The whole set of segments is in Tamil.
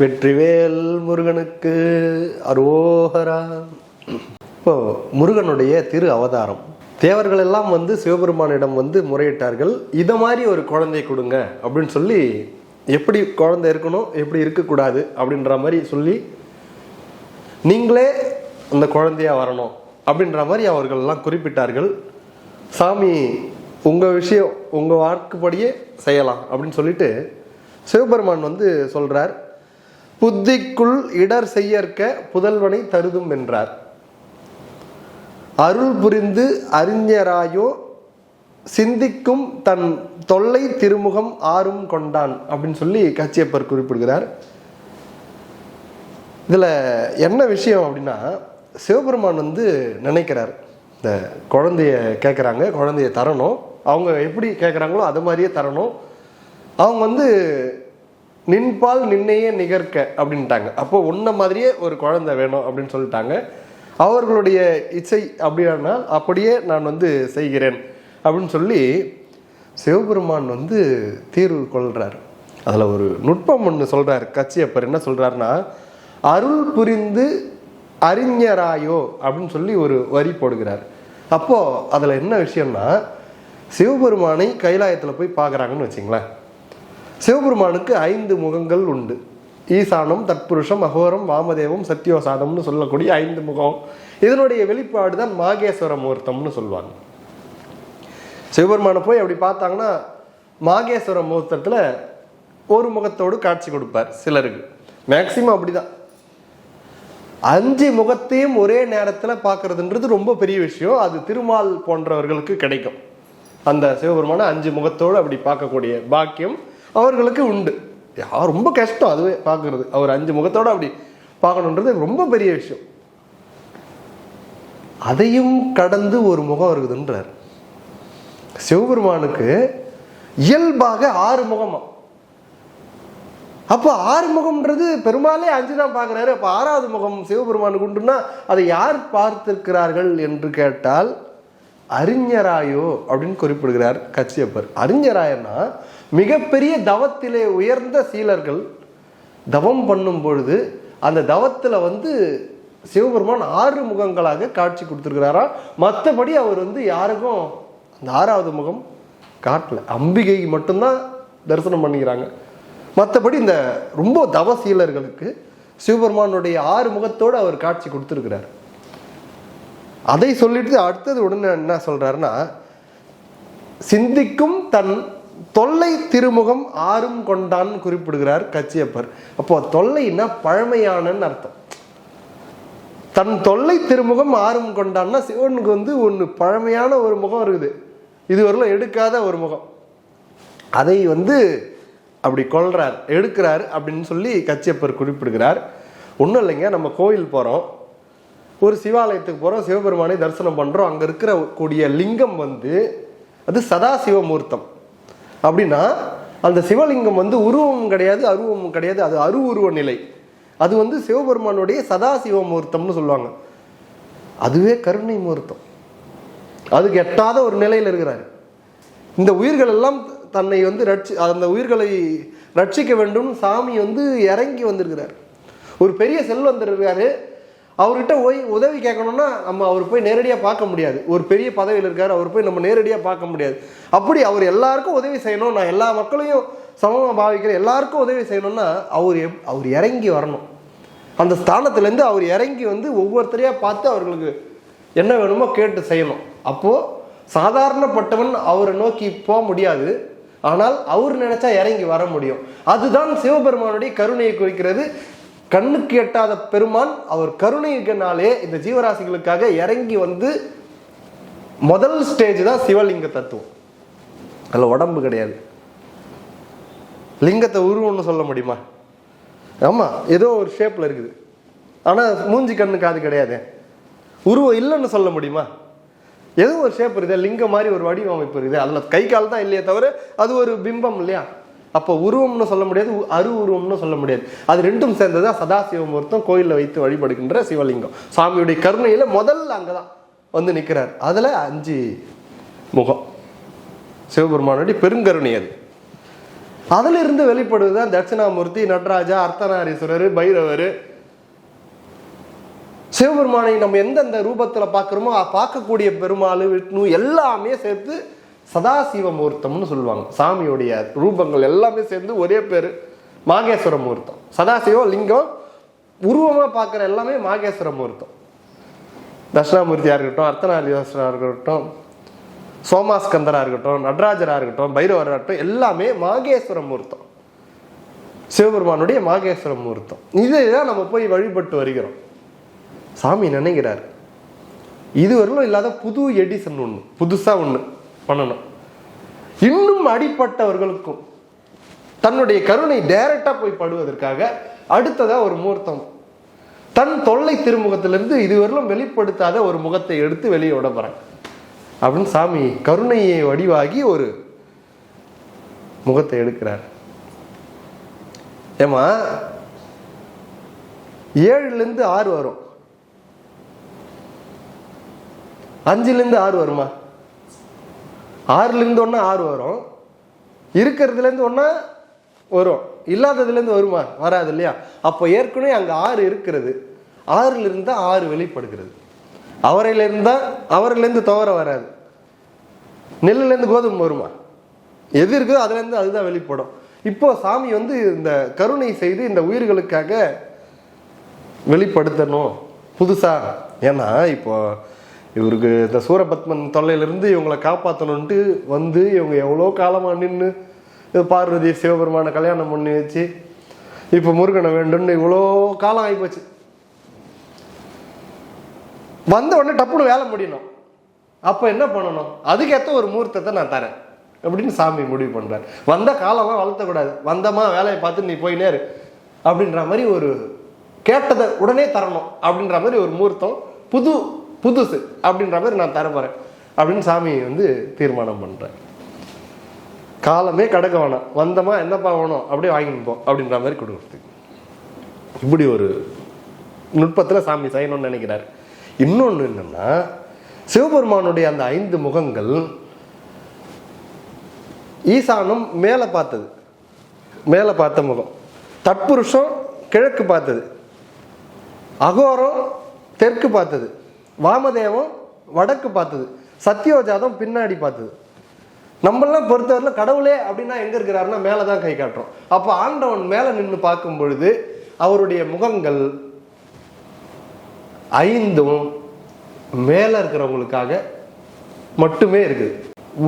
வெற்றிவேல் முருகனுக்கு அரோகரா. இப்போ முருகனுடைய திரு அவதாரம். தேவர்கள் எல்லாம் வந்து சிவபெருமானிடம் வந்து முறையிட்டார்கள் இதை மாதிரி ஒரு குழந்தை கொடுங்க அப்படின்னு சொல்லி எப்படி குழந்தை இருக்கணும் எப்படி இருக்கக்கூடாது? அப்படின்ற மாதிரி சொல்லி நீங்களே அந்த குழந்தையா வரணும் அப்படின்ற மாதிரி அவர்கள் எல்லாம் குறிப்பிட்டார்கள். சாமி உங்கள் விஷயம் உங்கள் வாக்குப்படியே செய்யலாம் அப்படின்னு சொல்லிட்டு சிவபெருமான் வந்து சொல்கிறார் புத்திக்குள் இடர் செய்யற்க புதல்வனை தருதும் என்றார். அருள் புரிந்து அறிஞராயோ சிந்திக்கும் தன் தொல்லை திருமுகம் ஆறும் கொண்டான் அப்படின்னு சொல்லி கச்சியப்பர் குறிப்பிடுகிறார். இதில் என்ன விஷயம் அப்படின்னா சிவபெருமான் வந்து நினைக்கிறார். இந்த குழந்தைய கேட்குறாங்க குழந்தைய தரணும். அவங்க எப்படி கேட்குறாங்களோ அது மாதிரியே தரணும். அவங்க வந்து நின்பால் நின்னையே நிகர்க்க அப்படின்ட்டாங்க. அப்போ உன்ன மாதிரியே ஒரு குழந்தை வேணும் அப்படின்னு சொல்லிட்டாங்க. அவர்களுடைய இச்சை அப்படின்னா அப்படியே நான் வந்து செய்கிறேன் அப்படின்னு சொல்லி சிவபெருமான் வந்து தீர்வு கொள்றார். அதில் ஒரு நுட்பம் ஒன்று சொல்றார். கச்சியப்பர் என்ன சொல்கிறாருன்னா அருள் புரிந்து அறிஞராயோ அப்படின்னு சொல்லி ஒரு வரி போடுகிறார். அப்போது அதில் என்ன விஷயம்னா சிவபெருமானை கைலாயத்தில் போய் பார்க்குறாங்கன்னு வச்சிங்களேன். சிவபெருமானுக்கு ஐந்து முகங்கள் உண்டு. ஈசானம் தற்புருஷம் அகோரம் வாமதேவம் சத்யோசாதம்னு சொல்லக்கூடிய ஐந்து முகம். இதனுடைய வெளிப்பாடு தான் மாகேஸ்வர முகூர்த்தம்னு சொல்லுவாங்க. சிவபெருமானை போய் அப்படி பார்த்தாங்கன்னா மாகேஸ்வர முகூர்த்தத்தில் ஒரு முகத்தோடு காட்சி கொடுப்பார் சிலருக்கு. மேக்சிமம் அப்படிதான். அஞ்சு முகத்தையும் ஒரே நேரத்தில் பார்க்கறதுன்றது ரொம்ப பெரிய விஷயம். அது திருமால் போன்றவர்களுக்கு கிடைக்கும். அந்த சிவபெருமான அஞ்சு முகத்தோடு அப்படி பார்க்கக்கூடிய பாக்கியம் அவர்களுக்கு உண்டு. ரொம்ப கஷ்டம் அதுவே பார்க்கறது. அவர் அஞ்சு முகத்தோடு அப்படி பார்க்கணுன்றது ரொம்ப பெரிய விஷயம். அதையும் கடந்து ஒரு முகம் இருக்குதுன்றார் சிவபெருமானுக்கு இயல்பாக ஆறு முகமாக அப்போ ஆறு முகம்ன்றது பெருமாளே அஞ்சு தான் பார்க்குறாரு. அப்போ ஆறாவது முகம் சிவபெருமானுக்கு உண்டுன்னா அதை யார் பார்த்திருக்கிறார்கள் என்று கேட்டால் அறிஞராயோ அப்படின்னு குறிப்பிடுகிறார் கச்சியப்பர். அறிஞராயன்னா மிகப்பெரிய தவத்திலே உயர்ந்த சீலர்கள் தவம் பண்ணும் பொழுது அந்த தவத்தில் வந்து சிவபெருமான் ஆறு முகங்களாக காட்சி கொடுத்துருக்கிறாரா? மற்றபடி அவர் வந்து யாருக்கும் அந்த ஆறாவது முகம் காட்டல. அம்பிகை மட்டும்தான் தரிசனம் பண்ணிக்கிறாங்க. மற்றபடி இந்த ரொம்ப தவசீலர்களுக்கு சிவபெருமானுடைய ஆறு முகத்தோடு அவர் காட்சி கொடுத்துருக்கிறார். அதை சொல்லிட்டு அடுத்தது உடனே என்ன சொல்கிறாருன்னா சிந்திக்கும் தன் தொல்லை திருமுகம் ஆறும் கொண்டான் குறிப்பிடுகிறார் கச்சியப்பர். அப்போ தொல்லைன்னா பழமையானன்னு அர்த்தம். தன் தொல்லை திருமுகம் ஆறும் கொண்டான்னா சிவனுக்கு வந்து ஒன்று பழமையான ஒரு முகம் இருக்குது. இதுவரையிலும் எடுக்காத ஒரு முகம். அதை வந்து அப்படி கொள்றார் எடுக்கிறார் அப்படின்னு சொல்லி கச்சியப்பர் குறிப்பிடுகிறார். ஒன்றும் இல்லைங்க நம்ம கோயில் போகிறோம் ஒரு சிவாலயத்துக்கு போகிறோம் சிவபெருமானை தரிசனம் பண்ணுறோம் அங்கே இருக்கிற கூடிய லிங்கம் வந்து அது சதாசிவமூர்த்தம் அப்படின்னா அந்த சிவலிங்கம் வந்து உருவமும் கிடையாது அருவமும் கிடையாது. அது அரு உருவ நிலை. அது வந்து சிவபெருமானுடைய சதாசிவமூர்த்தம்னு சொல்லுவாங்க. அதுவே கருணை முகூர்த்தம் அதுக்கு எட்டாத ஒரு நிலையில் இருக்கிறார். இந்த உயிர்கள் எல்லாம் தன்னை வந்து ரட்சி அந்த உயிர்களை ரட்சிக்க வேண்டும். சாமி வந்து இறங்கி வந்திருக்கிறார். ஒரு பெரிய செல்வந்தர் இருக்காரு அவர்கிட்ட போய் உதவி கேட்கணும்னா நம்ம அவர் போய் நேரடியாக பார்க்க முடியாது. ஒரு பெரிய பதவியில் இருக்கார் அவர் போய் நம்ம நேரடியாக பார்க்க முடியாது. அப்படி அவர் எல்லாருக்கும் உதவி செய்யணும். நான் எல்லா மக்களையும் சமமாக பாவிக்கிறேன் எல்லாருக்கும் உதவி செய்யணும்னா அவர் எப் அவர் இறங்கி வரணும். அந்த ஸ்தானத்துலேருந்து அவர் இறங்கி வந்து ஒவ்வொருத்தரையாக பார்த்து அவர்களுக்கு என்ன வேணுமோ கேட்டு செய்யணும். அப்போது சாதாரணப்பட்டவன் அவரை நோக்கி போக முடியாது. ஆனால் அவர் நினைச்சா இறங்கி வர முடியும். அதுதான் சிவபெருமானுடைய கருணையை குறிக்கிறது. கண்ணுக்கு எட்டாத பெருமான் அவர் கருணையினாலே இந்த ஜீவராசிகளுக்காக இறங்கி வந்து முதல் ஸ்டேஜ் தான் சிவலிங்க தத்துவம். அதில் உடம்பு கிடையாது. லிங்கத்தை உருவம்னு சொல்ல முடியுமா? ஆமாம் ஏதோ ஒரு ஷேப்பில் இருக்குது. ஆனால் மூஞ்சி கண்ணுக்கு அது கிடையாது. உருவம் இல்லைன்னு சொல்ல முடியுமா? ஏதோ ஒரு ஷேப் இருக்குது லிங்கம் மாதிரி ஒரு வடிவமைப்பு இருக்குது. அதில் கை கால் தான் இல்லையே தவிர அது ஒரு பிம்பம் இல்லையா? அப்போ உருவம்னு சொல்ல முடியாது உ- அரு உருவம்னு சொல்ல முடியாது. அது ரெண்டும் சேர்ந்ததா சதாசிவமூர்த்தம் கோயிலில் வைத்து வழிபடுகின்ற சிவலிங்கம். சாமியுடைய கருணையில் முதல்ல அங்கே தான் வந்து நிற்கிறார் அதில் அஞ்சு முகம். சிவபெருமானுடைய பெருங்கருணை அது. அதிலிருந்து வெளிப்படுவது தான் தட்சிணாமூர்த்தி நடராஜா அர்த்தநாரீஸ்வரர் பைரவர் சிவபெருமானை நம்ம எந்தெந்த ரூபத்தில் பார்க்குறோமோ பார்க்கக்கூடிய பெருமாள் விஷ்ணு எல்லாமே சேர்த்து சதாசிவ மூர்த்தம்னு சொல்லுவாங்க. சாமியுடைய ரூபங்கள் எல்லாமே சேர்ந்து ஒரே பேர் மாகேஸ்வர மூர்த்தம். சதாசிவம் லிங்கம் உருவமாக பார்க்குற எல்லாமே மாகேஸ்வர மூர்த்தம். தட்சிணாமூர்த்தியாக இருக்கட்டும் அர்த்தநாரீஸ்வரா இருக்கட்டும் சோமாஸ்கந்தராக இருக்கட்டும் நடராஜராக இருக்கட்டும் பைரவராக இருக்கட்டும் எல்லாமே மாகேஸ்வர மூர்த்தம். சிவபெருமானுடைய மாகேஸ்வர மூர்த்தம். இதுதான் நம்ம போய் வழிபட்டு வருகிறோம். சாமி நினைக்கிறார்? இதுவரையிலும் இல்லாத புது எடிசன் ஒன்று புதுசாக ஒன்று பண்ணணும். இன்னும் அடிப்பட்டவர்களுக்கும் தன்னுடைய கருணை டைரக்டாக போய் படுவதற்காக அடுத்ததாக ஒரு முகூர்த்தம். தன் தொல்லை திருமுகத்திலிருந்து இதுவரையிலும் வெளிப்படுத்தாத ஒரு முகத்தை எடுத்து வெளியே விட போறேன் அப்படின்னு சாமி கருணையை வடிவாகி ஒரு முகத்தை எடுக்கிறார். ஏமா ஏழுலேருந்து ஆறு வரும். அஞ்சுலேருந்து ஆறு வருமா? ஆறுலேருந்து ஒன்றா ஆறு வரும். இருக்கிறதுலேருந்து ஒன்றா வரும். இல்லாததுலேருந்து வருமா? வராது இல்லையா? அப்போ ஏற்கனவே அங்கே ஆறு இருக்கிறது. ஆறுலேருந்து தான் ஆறு வெளிப்படுகிறது. அவரையிலேருந்து தான் அவரிலேருந்து துவர வராது. நெல்லுலேருந்து கோதுமை வருமா? எது இருக்குதோ அதுலேருந்து அதுதான் வெளிப்படும். இப்போ சாமி வந்து இந்த கருணை செய்து இந்த உயிர்களுக்காக வெளிப்படுத்தணும். புதுசாக ஏன்னா இப்போ இவருக்கு இந்த சூரபத்மன் தொல்லையிலிருந்து இவங்களை காப்பாற்றணுன்ட்டு வந்து இவங்க எவ்வளோ காலமாக நின்று பார்வதி சிவபெருமான கல்யாணம் பண்ணி வச்சு இப்போ முருகனை வேண்டும்னு இவ்வளோ காலம் ஆகிப்போச்சு. வந்த உடனே டப்புனு வேலை முடியணும். அப்போ என்ன பண்ணணும்? அதுக்கேற்ற ஒரு முகூர்த்தத்தை நான் தரேன். அப்படின்னு சாமி முடிவு பண்ணுறார் வந்த காலம்லாம் வளர்த்தக்கூடாது. வந்தமா வேலையை பார்த்து நீ போயினேரு அப்படின்ற மாதிரி ஒரு கேட்டதை உடனே தரணும் அப்படின்ற மாதிரி ஒரு முகூர்த்தம் புது புதுசு அப்படின்ற மாதிரி நான் தர அப்படின்னு சாமி வந்து தீர்மானம் பண்ணுறேன் காலமே கடக்க வேணாம். வந்தமா என்னப்பா வேணும்? அப்படியே வாங்கிட்டு போ அப்படின்ற மாதிரி கொடுக்குறது இப்படி ஒரு நுட்பத்தில் சாமி செய்யணும்னு நினைக்கிறார். இன்னொன்று என்னென்னா சிவபெருமானுடைய அந்த ஐந்து முகங்கள் ஈசானும் மேலே பார்த்தது. மேலே பார்த்த முகம். தட்புருஷம் கிழக்கு பார்த்தது. அகோரம் தெற்கு பார்த்தது. வாமதேவம் வடக்கு பார்த்தது. சத்யோஜாதம் பின்னாடி பார்த்தது. நம்மளாம் பொறுத்தவரையில் கடவுளே அப்படின்னா எங்கே இருக்கிறாருன்னா மேலே தான் கை காட்டுறோம். அப்போ ஆண்டவன் மேலே நின்று பார்க்கும் பொழுது அவருடைய முகங்கள் ஐந்தும் மேலே இருக்கிறவங்களுக்காக மட்டுமே இருக்குது.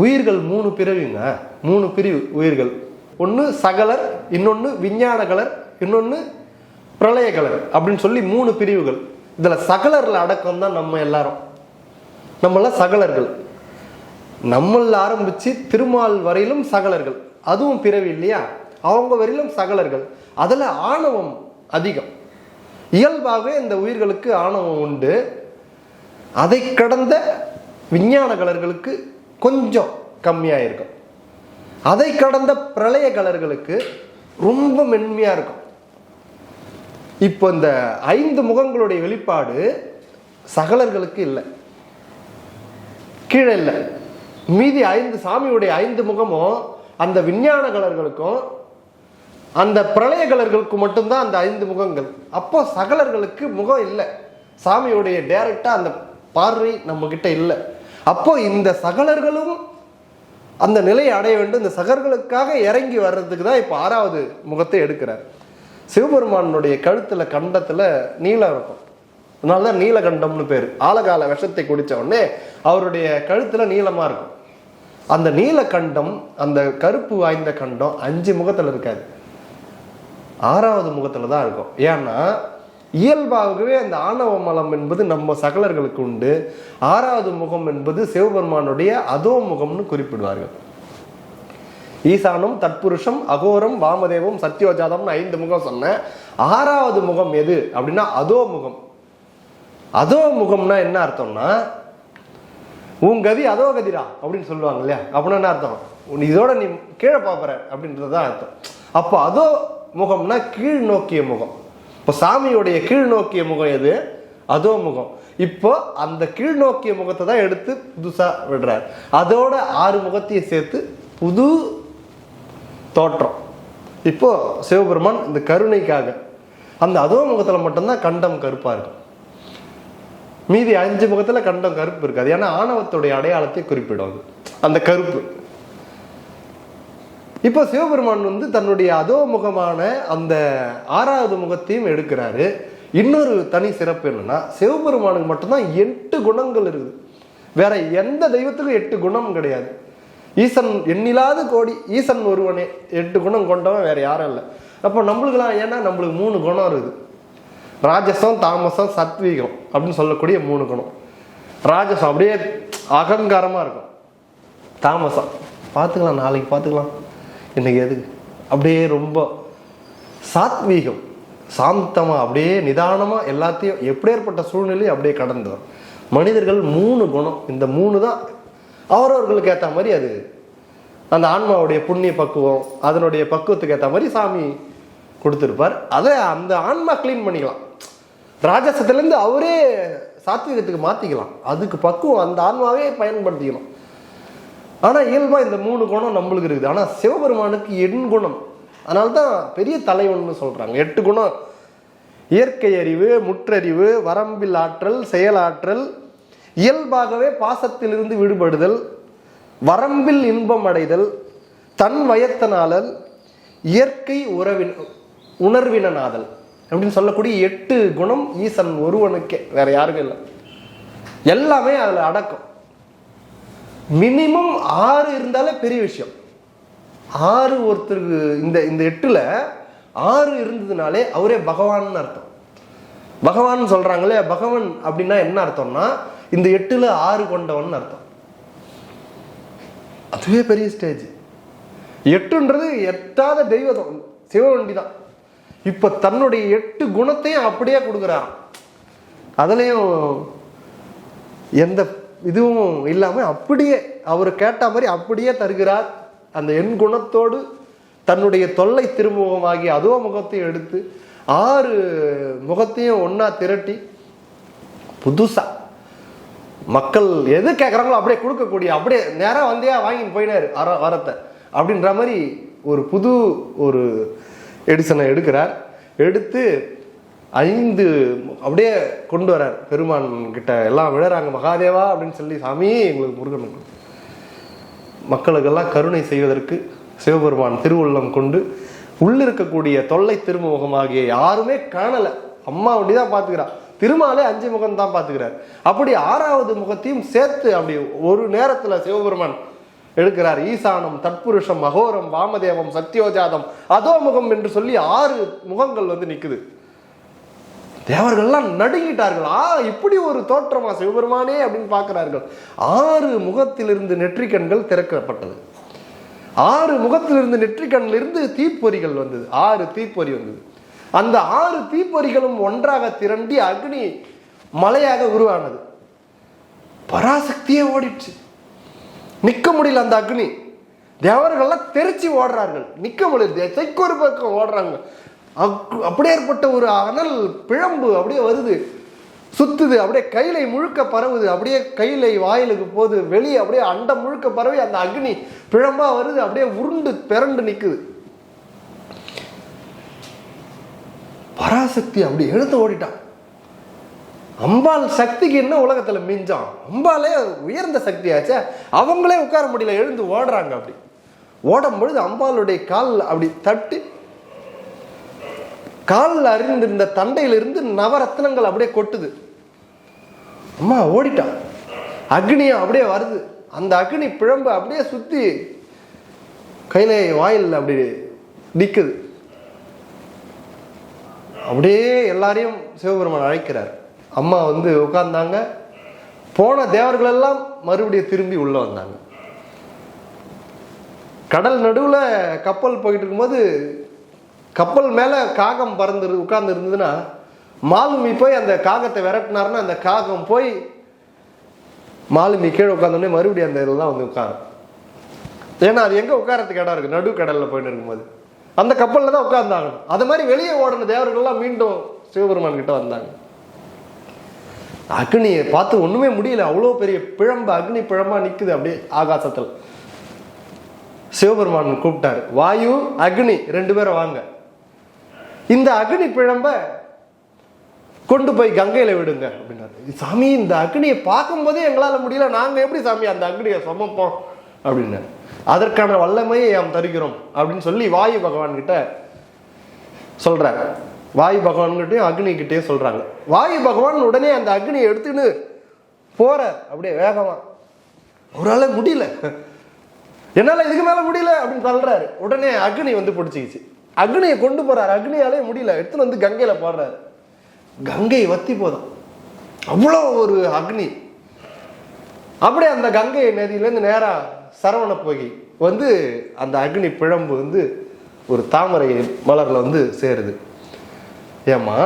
உயிர்கள் மூணு பிறவிங்க. மூணு பிரிவு உயிர்கள். ஒன்று சகலர் இன்னொன்று விஞ்ஞான கலர் இன்னொன்று பிரளய கலர் அப்படின்னு சொல்லி மூணு பிரிவுகள். இதில் சகலரில் அடக்கம் தான் நம்ம எல்லாரும். நம்மளாம் சகலர்கள். நம்மள ஆரம்பித்து திருமால் வரையிலும் சகலர்கள். அதுவும் பிறவி இல்லையா? அவங்க வரையிலும் சகலர்கள். அதில் ஆணவம் அதிகம். இயல்பாகவே இந்த உயிர்களுக்கு ஆணவம் உண்டு. அதை கடந்த விஞ்ஞான கலர்களுக்கு கொஞ்சம் கம்மியாக இருக்கும். அதை கடந்த பிரளய கலர்களுக்கு ரொம்ப மென்மையாக இருக்கும். இப்போ இந்த ஐந்து முகங்களுடைய வெளிப்பாடு சகலர்களுக்கு இல்லை. கீழே இல்லை. மீதி ஐந்து சாமியுடைய ஐந்து முகமும் அந்த விஞ்ஞான கலர்களுக்கும் அந்த பிரளய கலர்களுக்கு மட்டும்தான் அந்த ஐந்து முகங்கள். அப்போ சகலர்களுக்கு முகம் இல்லை. சாமியுடைய டைரக்டா அந்த பார்வை நம்ம கிட்ட இல்லை. அப்போ இந்த சகலர்களும் அந்த நிலையை அடைய வேண்டும். இந்த சகர்களுக்காக இறங்கி வர்றதுக்கு தான் இப்போ ஆறாவது முகத்தை எடுக்கிறார். சிவபெருமானுடைய கழுத்துல கண்டத்துல நீலம் இருக்கும். அதனால தான் நீலகண்டம்னு பேர். ஆலகால விஷத்தை குடிச்ச உடனே அவருடைய கழுத்துல நீளமா இருக்கும். அந்த நீலகண்டம் அந்த கருப்பு வாய்ந்த கண்டம் அஞ்சு முகத்துல இருக்காது. ஆறாவது முகத்துல தான் இருக்கும். ஏன்னா இயல்பாகவே அந்த ஆணவ மலம் என்பது நம்ம சகலர்களுக்கு உண்டு. ஆறாவது முகம் என்பது சிவபெருமானுடைய அதோ முகம்னு குறிப்பிடுவார்கள். ஈசானும் தற்புருஷம் அகோரம் வாமதேவம் சத்யோஜாதம்னு ஐந்து முகம் சொன்னேன் ஆறாவது முகம் எது? அப்படின்னா அதோ முகம். அதோ முகம்னா என்ன அர்த்தம்னா உன் கதி அதோ கதிரா அப்படின்னு சொல்லுவாங்க இல்லையா? அப்படின்னா என்ன அர்த்தம்? உன் இதோட நீ கீழே பார்ப்பற அப்படின்றது தான் அர்த்தம். அப்போ அதோ முகம்னா கீழ் நோக்கிய முகம். இப்போ சாமியுடைய கீழ் நோக்கிய முகம் எது? அதோ முகம். இப்போ அந்த கீழ்நோக்கிய முகத்தை தான் எடுத்து புதுசாக விடுறார். அதோட ஆறு முகத்தையும் சேர்த்து புது தோற்றம். இப்போது சிவபெருமான் இந்த கருணைக்காக அந்த அதோ முகத்தில் மட்டும்தான் கண்டம் கருப்பாக இருக்கும். மீதி அஞ்சு முகத்தில் கண்டம் கருப்பு இருக்காது. ஏன்னா ஆணவத்துடைய அடையாளத்தை குறிப்பிடும் அது. அந்த கருப்பு. இப்போ சிவபெருமான் வந்து தன்னுடைய அதோ முகமான அந்த ஆறாவது முகத்தையும் எடுக்கிறாரு. இன்னொரு தனி சிறப்பு என்னன்னா சிவபெருமானுக்கு மட்டும்தான் எட்டு குணங்கள் இருக்குது. வேற எந்த தெய்வத்துக்கும் எட்டு குணம் கிடையாது. ஈசன் எண்ணிலாத கோடி ஈசன் ஒருவனே எட்டு குணம் கொண்டவன் வேற யாரும் இல்லை. அப்போ நம்மளுக்குலாம் ஏன்னா நம்மளுக்கு மூணு குணம் இருக்குது. ராஜசம் தாமசம் சத்வீகம் அப்படின்னு சொல்லக்கூடிய மூணு குணம். ராஜசம் அப்படியே அகங்காரமாக இருக்கும். தாமசம் பார்த்துக்கலாம் நாளைக்கு பார்த்துக்கலாம். இன்னைக்கு எதுக்கு? அப்படியே ரொம்ப சாத்வீகம் சாந்தமாக அப்படியே நிதானமாக எல்லாத்தையும் எப்படியேற்பட்ட சூழ்நிலையும் அப்படியே கடந்துடும் மனிதர்கள் மூணு குணம். இந்த மூணு தான் அவரவர்களுக்கு ஏற்ற மாதிரி அது. அந்த ஆன்மாவுடைய புண்ணிய பக்குவம் அதனுடைய பக்குவத்துக்கு ஏற்ற மாதிரி சாமி கொடுத்துருப்பார். அதை அந்த ஆன்மா க்ளீன் பண்ணிக்கலாம். ராஜசத்துலேருந்து அவரே சாத்தியத்துக்கு மாற்றிக்கலாம் அதுக்கு பக்குவம் அந்த ஆன்மாவே பயன்படுத்திக்கலாம் ஆனால் இயல்பாக இந்த மூணு குணம் நம்மளுக்கு இருக்குது. ஆனால் சிவபெருமானுக்கு எண் குணம். அதனால தான் பெரிய தலைவன் சொல்கிறாங்க எட்டு குணம். இயற்கை அறிவு முற்றறிவு வரம்பில் ஆற்றல் செயலாற்றல் இயல்பாகவே பாசத்திலிருந்து விடுபடுதல் வரம்பில் இன்பம் அடைதல் தன் வயத்தனாலல் இயற்கை உறவின் உணர்வினனாதல். அப்படின்னு சொல்லக்கூடிய எட்டு குணம் ஈசன் ஒருவனுக்கே. வேற யாருக்கும் இல்லை. எல்லாமே அதில் அடக்கம். மினிமம் ஆறு இருந்தாலே பெரிய விஷயம். ஆறு ஒருத்தருக்கு இந்த இந்த எட்டில் ஆறு இருந்ததுனாலே அவரே பகவான்னு அர்த்தம். பகவான் சொல்கிறாங்களே பகவான் அப்படின்னா என்ன அர்த்தம்னா இந்த எட்டுல ஆறு கொண்டவன் அர்த்தம். அதுவே பெரிய ஸ்டேஜ் எட்டுன்றது எட்டாத தெய்வதம். சிவவண்டி தான் இப்ப தன்னுடைய எட்டு குணத்தையும் அப்படியே கொடுக்குறாராம். அதுலயும் எந்த இதுவும் இல்லாம அப்படியே அவர் கேட்ட மாதிரி அப்படியே தருகிறார். அந்த எண் குணத்தோடு தன்னுடைய தொல்லை திருமுகமாகி அதோ முகத்தையும் எடுத்து ஆறு முகத்தையும் ஒன்றா திரட்டி புதுசா மக்கள் எது கேட்குறாங்களோ அப்படியே கொடுக்கக்கூடிய அப்படியே நேராக வந்தியா வாங்கின்னு போயினார் அற வரத்தை. அப்படின்ற மாதிரி ஒரு புது ஒரு எடிசனை எடுக்கிறார். எடுத்து ஐந்து அப்படியே கொண்டு வரார் பெருமான் கிட்ட எல்லாம் விழறாங்க மகாதேவா அப்படின்னு சொல்லி சாமி எங்களுக்கு முருகன் மக்களுக்கெல்லாம் கருணை செய்வதற்கு சிவபெருமான் திருவுள்ளம் கொண்டு உள்ளிருக்கக்கூடிய தொல்லை திருமுகமாகிய யாருமே காணலை. அம்மா அப்படி தான் பார்த்துக்கிறான் திருமாலே அஞ்சு முகம் தான் பார்த்துக்கிறார். அப்படி ஆறாவது முகத்தையும் சேர்த்து அப்படி ஒரு நேரத்தில் சிவபெருமான் எடுக்கிறார். ஈசானம் தட்புருஷம் அகோரம் வாமதேவம் சத்யோஜாதம் அதோமுகம் என்று சொல்லி ஆறு முகங்கள் வந்து நிற்குது தேவர்கள்லாம் நடுங்கிட்டார்கள். ஆ இப்படி ஒரு தோற்றமா சிவபெருமானே அப்படின்னு பார்க்கிறார்கள். ஆறு முகத்திலிருந்து நெற்றிக்கண்கள் திறக்கப்பட்டது. ஆறு முகத்திலிருந்து நெற்றிக்கண்ணிலிருந்து தீப்பொறிகள் வந்தது. ஆறு தீப்பொறி வந்தது. அந்த ஆறு தீப்பொறிகளும் ஒன்றாக திரண்டி அக்னி மலையாக உருவானது. பராசக்தியே ஓடிடுச்சு நிற்க முடியல அந்த அக்னி. தேவர்கள்லாம் தெரிச்சு ஓடுறார்கள். நிற்க முடியல. திசைக்கு ஒரு பக்கம் ஓடுறாங்க. அப்படியே ஏற்பட்ட ஒரு அனல் பிழம்பு அப்படியே வருது. சுத்துது. அப்படியே கையிலை முழுக்க பரவுது. அப்படியே கையிலை வாயிலுக்கு போகுது. வெளியே அப்படியே அண்டம் முழுக்க பரவி அந்த அக்னி பிழம்பாக வருது. அப்படியே உருண்டு பிறண்டு நிற்குது பராசக்தி அப்படி எழுந்து ஓடிட்டான். அம்பாள் சக்திக்கு என்ன உலகத்தில் மிஞ்சான் அம்பாலே உயர்ந்த சக்தியாச்சே. அவங்களே உட்கார முடியல எழுந்து ஓடுறாங்க அப்படி. ஓடும் பொழுது அம்பாளுடைய கால் அப்படி தட்டி காலில் அறிந்திருந்த தண்டையிலிருந்து நவரத்னங்கள் அப்படியே கொட்டுது. அம்மா ஓடிட்டான். அக்னியா அப்படியே வருது. அந்த அக்னி பிழம்பு அப்படியே சுற்றி கையில வாயில் அப்படி நிற்குது அப்படியே எல்லாரையும் சிவபெருமான் அழைக்கிறார். அம்மா வந்து உட்கார்ந்தாங்க. போன தேவர்கள் எல்லாம் மறுபடியும் திரும்பி உள்ள வந்தாங்க. கடல் நடுவில் கப்பல் போயிட்டு இருக்கும்போது கப்பல் மேலே காகம் பறந்து உட்கார்ந்து இருந்ததுன்னா மாலுமி போய் அந்த காகத்தை விரட்டினாருன்னா அந்த காகம் போய் மாலுமி கீழே உட்காந்தோடனே மறுபடியும் அந்த இதெல்லாம் வந்து உட்காரும் ஏன்னா அது எங்கே உட்காரத்துக்கு இடம் இருக்குது நடு கடலில் போயிட்டு இருக்கும்போது. அந்த கப்பலில் தான் உட்கார்ந்தாங்க. அது மாதிரி வெளியே ஓடின தேவர்கள்லாம் மீண்டும் சிவபெருமான் கிட்ட வந்தாங்க. அக்னியை பார்த்து ஒன்றுமே முடியல. அவ்வளோ பெரிய பிழம்பு அக்னி பிழம்பாக நிற்குது அப்படியே ஆகாசத்தில். சிவபெருமான் கூப்பிட்டாரு வாயு அக்னி ரெண்டு பேரும் வாங்க. இந்த அக்னி பிழம்ப கொண்டு போய் கங்கையில் விடுங்க அப்படின்னாரு. சாமி இந்த அக்னியை பார்க்கும்போதே எங்களால் முடியல. நாங்கள் எப்படி சாமி அந்த அக்னியை சமைப்போம்? அப்படின்னாரு. அதற்கான வல்லமையை நாம் தருகிறோம் அப்படின்னு சொல்லி வாயு பகவான்கிட்ட சொல்கிறாங்க வாயு பகவான்கிட்டையும் அக்னி சொல்கிறாங்க வாயு பகவான் உடனே அந்த அக்னியை எடுத்துன்னு போகிற அப்படியே வேகமாக அவரால் முடியல. என்னால் இதுக்கு மேலே முடியல அப்படின்னு தள்ளுறாரு. உடனே அக்னி வந்து பிடிச்சிக்கிச்சு. அக்னியை கொண்டு போகிறாரு அக்னியாலே முடியல. எடுத்துன்னு வந்து கங்கையில் போடுறாரு. கங்கை வத்தி போதும். அவ்வளோ ஒரு அக்னி. அப்படியே அந்த கங்கை நதியிலேருந்து நேராக சரவண போகி வந்து அந்த அக்னி பிழம்பு வந்து ஒரு தாமரை மலரில் வந்து சேருது. ஏமா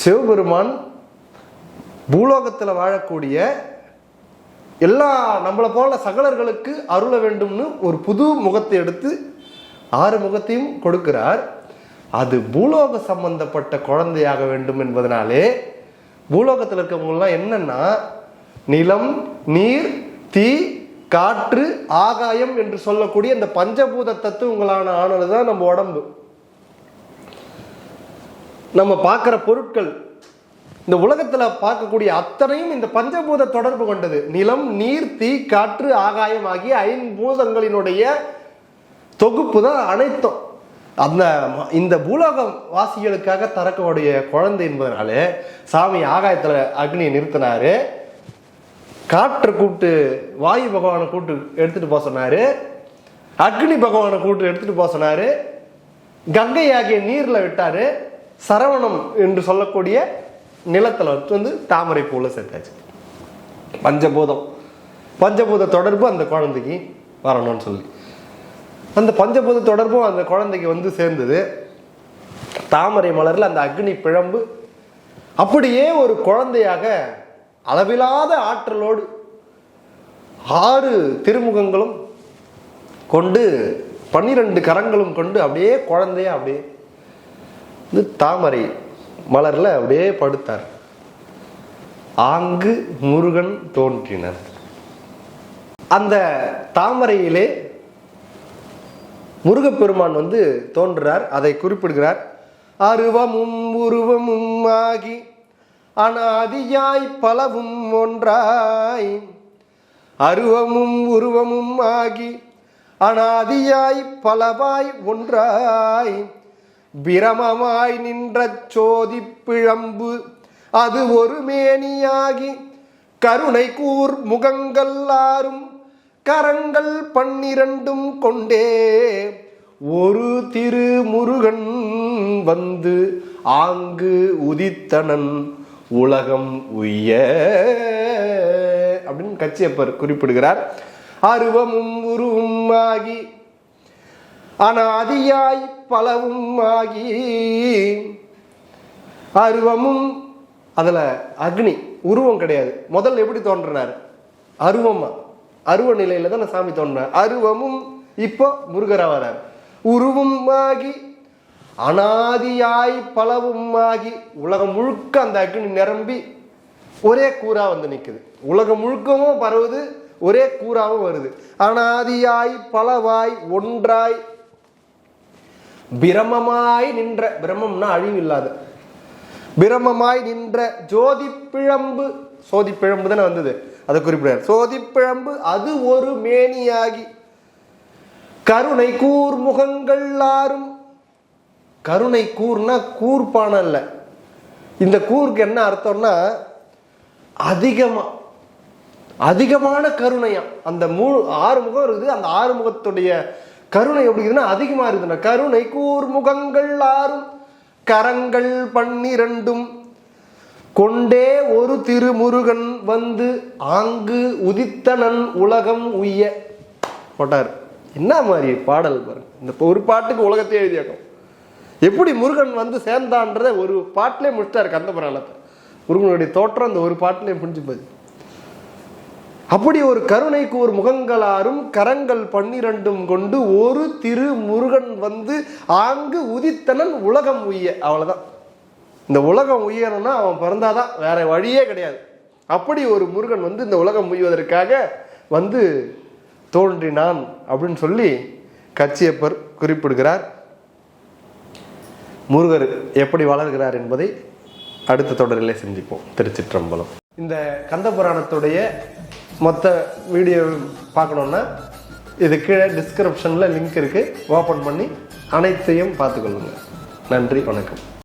சிவபெருமான் பூலோகத்தில் வாழக்கூடிய எல்லா நம்மளை போல சகலர்களுக்கு அருள வேண்டும்னு ஒரு புது முகத்தை எடுத்து ஆறு முகத்தையும் கொடுக்கிறார். அது பூலோக சம்பந்தப்பட்ட குழந்தையாக வேண்டும் என்பதனாலே பூலோகத்தில் இருக்கவங்கலாம் என்னன்னா நிலம் நீர் தீ காற்று ஆகாயம் என்று சொல்லக்கூடிய இந்த பஞ்சபூத தத்துவங்களான ஆனது தான் நம்ம உடம்பு. நம்ம பார்க்குற பொருட்கள் இந்த உலகத்தில் பார்க்கக்கூடிய அத்தனையும் இந்த பஞ்சபூத தொடர்பு கொண்டது. நிலம் நீர் தீ காற்று ஆகாயம் ஆகிய ஐம்பூதங்களினுடைய தொகுப்பு தான் அனைத்தும். அந்த இந்த பூலோகம் வாசிகளுக்காக தரக்கூடிய குழந்தை என்பதனாலே சாமி ஆகாயத்தில் அக்னியை நிறுத்தினாரு. காற்றை கூப்பிட்டு வாயு பகவானை கூப்பிட்டு எடுத்துட்டு போக சொன்னாரு. அக்னி பகவானை கூப்பிட்டு எடுத்துட்டு போக சொன்னாரு. கங்கை ஆகிய நீர்ல விட்டாரு. சரவணம் என்று சொல்லக்கூடிய நிலத்துல வச்சு வந்து தாமரை பூல சேர்த்தாச்சு. பஞ்சபூதம். பஞ்சபூத தொடர்பு அந்த குழந்தைக்கு வரணும்னு சொல்லி. அந்த பஞ்சபூத தொடர்பும் அந்த குழந்தைக்கு வந்து சேர்ந்தது. தாமரை மலர்ல அந்த அக்னி பிழம்பு அப்படியே ஒரு குழந்தையாக அளவிலாத ஆற்றலோடு ஆறு திருமுகங்களும் கொண்டு பன்னிரண்டு கரங்களும் கொண்டு அப்படியே குழந்தைய அப்படியே இது தாமரை மலரில் அப்படியே படுத்தார். ஆங்கு முருகன் தோன்றினர். அந்த தாமரையிலே முருகப்பெருமான் வந்து தோன்றுறார் அதை குறிப்பிடுகிறார். அருவமும் உருவமும் ஆகி அனாதியாய் பலவும் ஒன்றாய். அருவமும் உருவமும் ஆகி அனாதியாய் பலவாய் ஒன்றாய். பிரமமாய் நின்ற சோதி பிழம்பு அது ஒரு மேனியாகி கருணை கூர் முகங்கள் ஆறும் கரங்கள் பன்னிரண்டும் கொண்டே. ஒரு திரு முருகன் வந்து ஆங்கு உதித்தனன் உலகம் உய்ய. அப்படின்னு கச்சியப்பர் குறிப்பிடுகிறார். அருவமும் உருவும் ஆகி அனாதியாய் பலவும் ஆகி அருவமும் அதுல அக்னி உருவம் கிடையாது. முதல்ல எப்படி தோன்றினார்? அருவமா? அருவ நிலையில தான் சாமி தோன்றினார். அருவமும் இப்போ முருகரா வரார். உருவும் ஆகி அனாதியாய் பலவும் ஆகி உலகம் முழுக்க அந்த அக்னி நிரம்பி ஒரே கூறா வந்து நிற்குது உலகம் முழுக்கவும் பரவுது ஒரே கூறாவும் வருது. அனாதியாய் பலவாய் ஒன்றாய் பிரமமாய் நின்ற பிரமம்னா அழிவில்லாத பிரமமாய் நின்ற ஜோதி பிழம்பு சோதி பிழம்பு தானே வந்தது. அதை குறிப்பிடார் சோதி பிழம்பு அது ஒரு மேனியாகி கருணை கூர் முகங்கள் ஆறும் கருணை கூர்னா கூர்ப்பான இல்லை. இந்த கூருக்கு என்ன அர்த்தம்னா அதிகமாக அதிகமான கருணையா. அந்த மூணு ஆறு முகம் இருக்குது. அந்த ஆறு முகத்துடைய கருணை எப்படி அதிகமாக இருக்குதுன்னா கருணை கூர் முகங்கள் ஆறும் கரங்கள் பன்னிரண்டும் கொண்டே ஒரு திருமுருகன் வந்து ஆங்கு உதித்தனன் உலகம் உய்ய. போட்டார். என்ன மாதிரி பாடல் பாருங்க. இந்த ஒரு பாட்டுக்கு உலகத்தையே எழுதியாக்கும் எப்படி முருகன் வந்து சேர்ந்தான்றத ஒரு பாட்டிலே முடிச்சிட்டாரு கந்த புராணத்தை முருகனுடைய தோற்றம் அந்த ஒரு பாட்டிலே முடிஞ்சு போகுது அப்படி ஒரு கருணைக்கு ஒரு முகங்களாரும் கரங்கள் பன்னிரண்டும் கொண்டு ஒரு திரு முருகன் வந்து ஆங்கு உதித்தனன் உலகம் உய்ய. அவ்வளோதான் இந்த உலகம் உய்யணும்னா அவன் பிறந்தாதான். வேற வழியே கிடையாது. அப்படி ஒரு முருகன் வந்து இந்த உலகம் உய்வதற்காக வந்து தோன்றினான் அப்படின்னு சொல்லி கச்சியப்பர் குறிப்பிடுகிறார். முருகர் எப்படி வளர்கிறார் என்பதை அடுத்த தொடரிலே சிந்திப்போம். திருச்சிற்றம்பலம். இந்த கந்த புராணத்துடைய மொத்த வீடியோ பார்க்கணுன்னா இது கீழே டிஸ்கிரிப்ஷனில் லிங்க் இருக்குது ஓப்பன் பண்ணி அனைத்தையும் பார்த்துக்கொள்ளுங்க. நன்றி வணக்கம்.